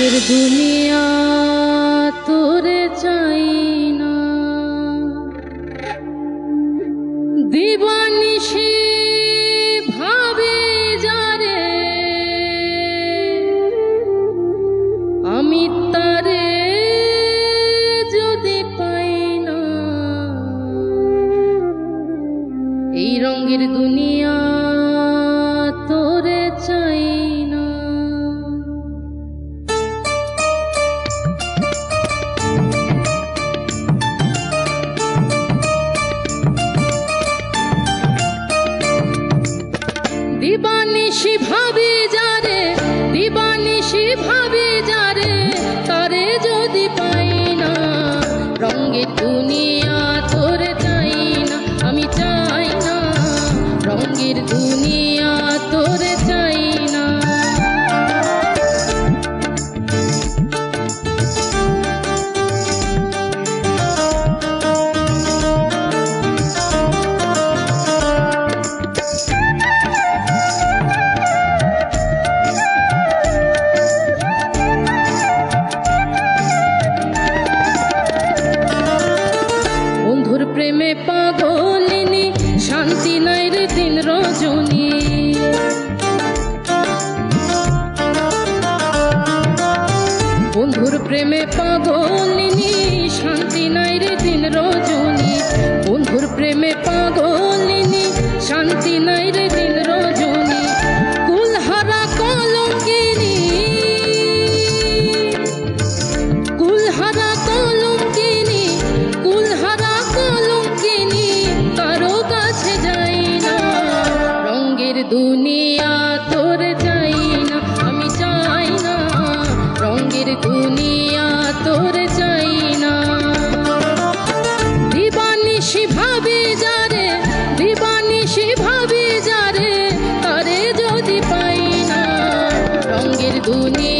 রঙের দুনিয়া তোরে চাই না। দিবানিশি ভাবে যারে, আমি তারে যদি পাই না। এই রঙের দুনিয়া তোরে চাই না প্রেমে পাগলিনী, শান্তি নাই রে দিন রজনী। বন্ধুর প্রেমে পাগলিনী, শান্তি নাই রে দিন রজনী। বন্ধুর প্রেমে পাগলিনী, শান্তি নাই রে দিন 祝你。